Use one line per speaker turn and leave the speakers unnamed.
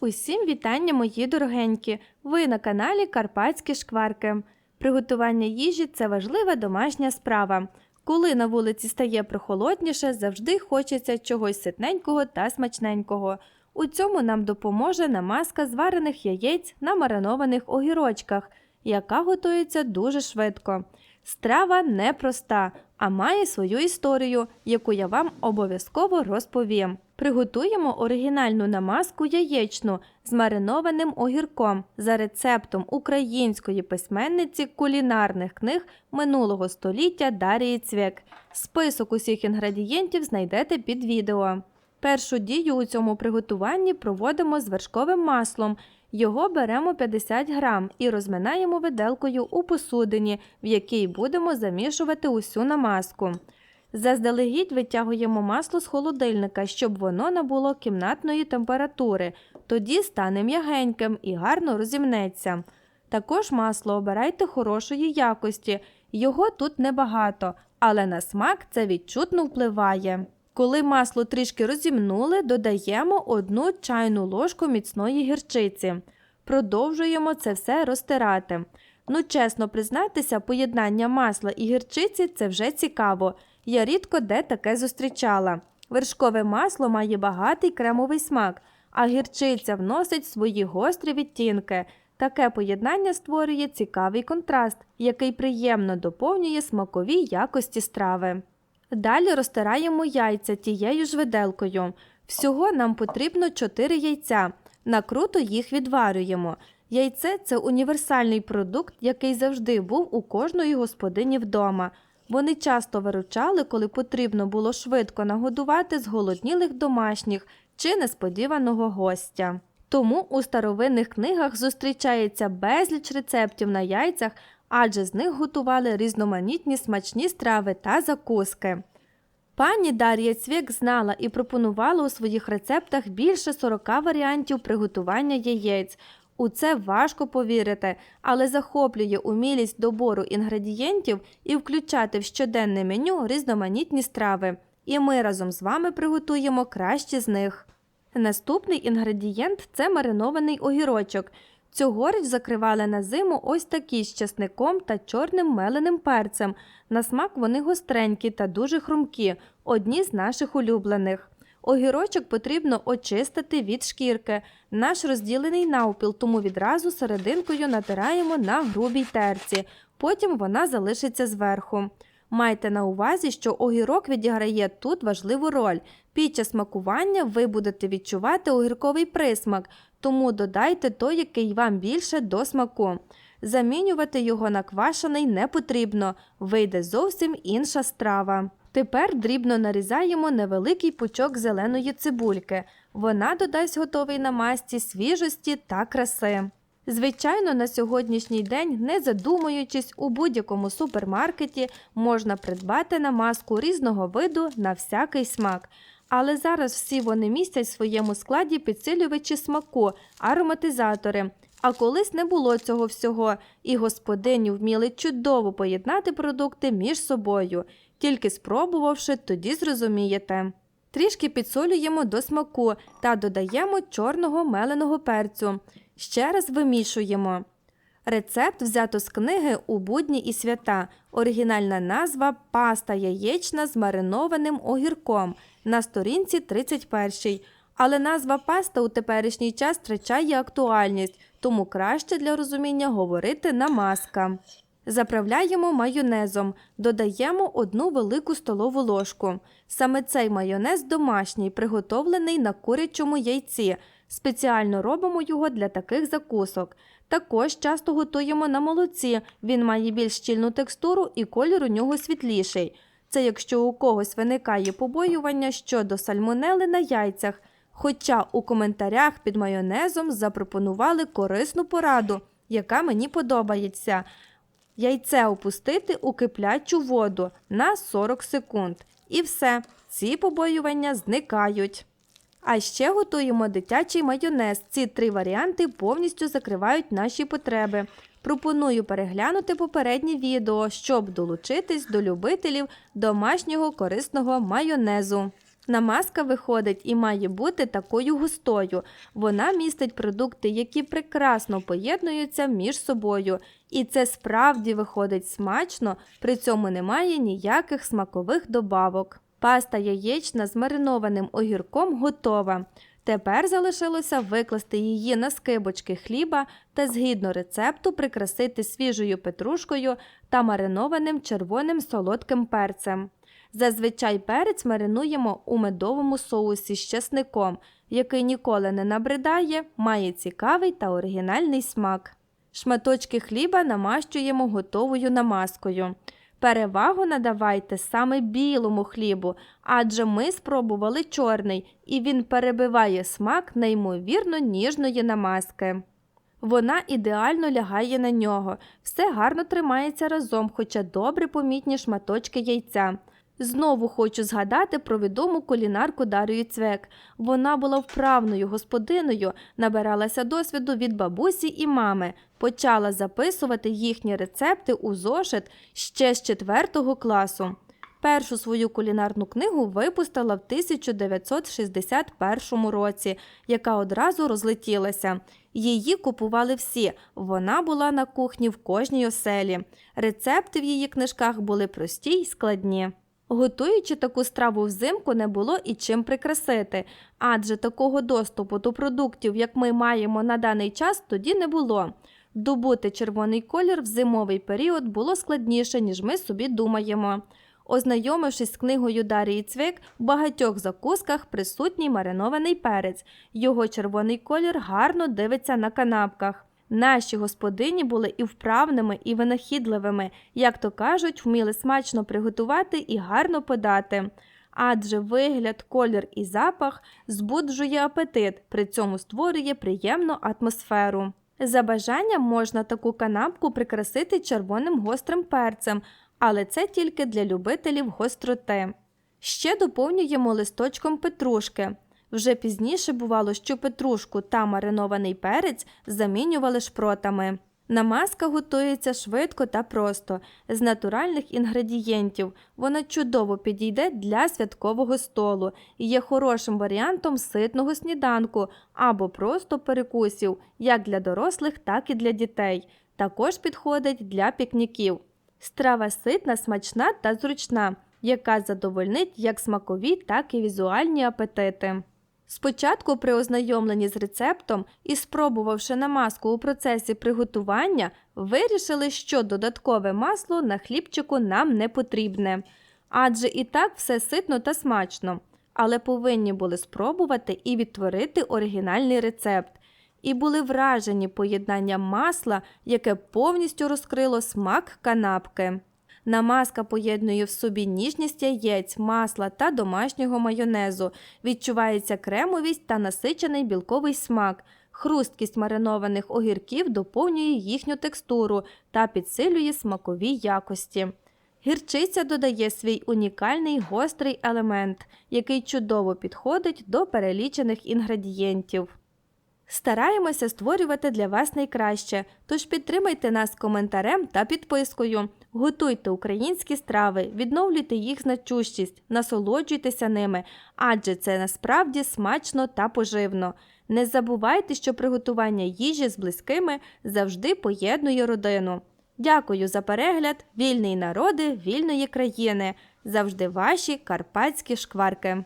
Усім вітання, мої дорогенькі! Ви на каналі Карпатські шкварки. Приготування їжі це важлива домашня справа. Коли на вулиці стає прохолодніше, завжди хочеться чогось ситненького та смачненького. У цьому нам допоможе намазка з варених яєць на маринованих огірочках, яка готується дуже швидко. Страва непроста, а має свою історію, яку я вам обов'язково розповім. Приготуємо оригінальну намазку яєчну з маринованим огірком за рецептом української письменниці кулінарних книг минулого століття Дарії Цвєк. Список усіх інгредієнтів знайдете під відео. Першу дію у цьому приготуванні проводимо з вершковим маслом. Його беремо 50 грам і розминаємо виделкою у посудині, в якій будемо замішувати усю намазку. Заздалегідь витягуємо масло з холодильника, щоб воно набуло кімнатної температури, тоді стане м'ягеньким і гарно розімнеться. Також масло обирайте хорошої якості, його тут небагато, але на смак це відчутно впливає. Коли масло трішки розімнули, додаємо одну чайну ложку міцної гірчиці. Продовжуємо це все розтирати. Ну, чесно признатися, поєднання масла і гірчиці це вже цікаво. Я рідко де таке зустрічала. Вершкове масло має багатий кремовий смак, а гірчиця вносить свої гострі відтінки. Таке поєднання створює цікавий контраст, який приємно доповнює смакові якості страви. Далі розтираємо яйця тією ж виделкою. Всього нам потрібно 4 яйця. Накруто їх відварюємо. Яйце це універсальний продукт, який завжди був у кожної господині вдома. Вони часто виручали, коли потрібно було швидко нагодувати зголоднілих домашніх чи несподіваного гостя. Тому у старовинних книгах зустрічається безліч рецептів на яйцях, адже з них готували різноманітні смачні страви та закуски. Пані Дар'я Цвєк знала і пропонувала у своїх рецептах більше 40 варіантів приготування яєць. У це важко повірити, але захоплює умілість добору інгредієнтів і включати в щоденне меню різноманітні страви. І ми разом з вами приготуємо кращі з них. Наступний інгредієнт це маринований огірочок. Цьогоріч закривали на зиму ось такі з часником та чорним меленим перцем. На смак вони гостренькі та дуже хрумкі, одні з наших улюблених. Огірочок потрібно очистити від шкірки. Наш розділений навпіл, тому відразу серединкою натираємо на грубій терці. Потім вона залишиться зверху. Майте на увазі, що огірок відіграє тут важливу роль. Під час смакування ви будете відчувати огірковий присмак, тому додайте той, який вам більше до смаку. Замінювати його на квашений не потрібно, вийде зовсім інша страва. Тепер дрібно нарізаємо невеликий пучок зеленої цибульки. Вона додасть готовій намазці свіжості та краси. Звичайно, на сьогоднішній день, не задумуючись, у будь-якому супермаркеті можна придбати намазку різного виду на всякий смак. Але зараз всі вони містять в своєму складі підсилювачі смаку, ароматизатори. А колись не було цього всього, і господині вміли чудово поєднати продукти між собою. Тільки спробувавши, тоді зрозумієте. Трішки підсолюємо до смаку та додаємо чорного меленого перцю. Ще раз вимішуємо. Рецепт взято з книги у будні і свята. Оригінальна назва паста яєчна з маринованим огірком на сторінці 31. Але назва паста у теперішній час втрачає актуальність, тому краще для розуміння говорити намазка. Заправляємо майонезом, додаємо одну велику столову ложку. Саме цей майонез домашній, приготовлений на курячому яйці. Спеціально робимо його для таких закусок. Також часто готуємо на молоці, він має більш щільну текстуру і колір у нього світліший. Це якщо у когось виникає побоювання щодо сальмонели на яйцях. Хоча у коментарях під майонезом запропонували корисну пораду, яка мені подобається. Яйце опустити у киплячу воду на 40 секунд. І все, ці побоювання зникають. А ще готуємо дитячий майонез. Ці три варіанти повністю закривають наші потреби. Пропоную переглянути попереднє відео, щоб долучитись до любителів домашнього корисного майонезу. Намазка виходить і має бути такою густою. Вона містить продукти, які прекрасно поєднуються між собою. І це справді виходить смачно, при цьому немає ніяких смакових добавок. Паста яєчна з маринованим огірком готова. Тепер залишилося викласти її на скибочки хліба та згідно рецепту прикрасити свіжою петрушкою та маринованим червоним солодким перцем. Зазвичай перець маринуємо у медовому соусі з чесником, який ніколи не набридає, має цікавий та оригінальний смак. Шматочки хліба намащуємо готовою намазкою. Перевагу надавайте саме білому хлібу, адже ми спробували чорний, і він перебиває смак неймовірно ніжної намазки. Вона ідеально лягає на нього, все гарно тримається разом, хоча добре помітні шматочки яйця. Знову хочу згадати про відому кулінарку Дарію Цвек. Вона була вправною господиною, набиралася досвіду від бабусі і мами, почала записувати їхні рецепти у зошит ще з 4 класу. Першу свою кулінарну книгу випустила в 1961 році, яка одразу розлетілася. Її купували всі. Вона була на кухні в кожній оселі. Рецепти в її книжках були прості й складні. Готуючи таку страву взимку, не було і чим прикрасити, адже такого доступу до продуктів, як ми маємо на даний час, тоді не було. Добути червоний колір в зимовий період було складніше, ніж ми собі думаємо. Ознайомившись з книгою Дарії Цвик, в багатьох закусках присутній маринований перець. Його червоний колір гарно дивиться на канапках. Наші господині були і вправними, і винахідливими, як то кажуть, вміли смачно приготувати і гарно подати. Адже вигляд, колір і запах збуджує апетит, при цьому створює приємну атмосферу. За бажанням можна таку канапку прикрасити червоним гострим перцем, але це тільки для любителів гостроти. Ще доповнюємо листочком петрушки. Вже пізніше бувало, що петрушку та маринований перець замінювали шпротами. Намазка готується швидко та просто, з натуральних інгредієнтів. Вона чудово підійде для святкового столу і є хорошим варіантом ситного сніданку або просто перекусів, як для дорослих, так і для дітей. Також підходить для пікніків. Страва ситна, смачна та зручна, яка задовольнить як смакові, так і візуальні апетити. Спочатку при ознайомленні з рецептом і спробувавши намазку у процесі приготування, вирішили, що додаткове масло на хлібчику нам не потрібне. Адже і так все ситно та смачно. Але повинні були спробувати і відтворити оригінальний рецепт. І були вражені поєднанням масла, яке повністю розкрило смак канапки. Намазка поєднує в собі ніжність яєць, масла та домашнього майонезу. Відчувається кремовість та насичений білковий смак. Хрусткість маринованих огірків доповнює їхню текстуру та підсилює смакові якості. Гірчиця додає свій унікальний гострий елемент, який чудово підходить до перелічених інгредієнтів. Стараємося створювати для вас найкраще, тож підтримайте нас коментарем та підпискою. Готуйте українські страви, відновлюйте їх значущість, насолоджуйтеся ними, адже це насправді смачно та поживно. Не забувайте, що приготування їжі з близькими завжди поєднує родину. Дякую за перегляд, вільний народи вільної країни. Завжди ваші карпатські шкварки.